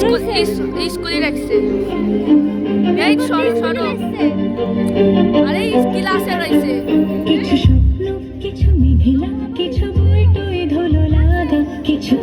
School স্কুলে রাখছে। এই সরো সরো আরে ক্লাসে রয়েছে। কিছু স্বপ্ন, কিছু মেঘলা কিছু বই টই ধুলো লাগা কিছু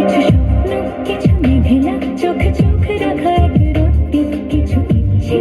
কিছু স্বপ্ন কিছু মেঘেলা চোখে চোখ রাখা এক রোদ কিছু ইচ্ছে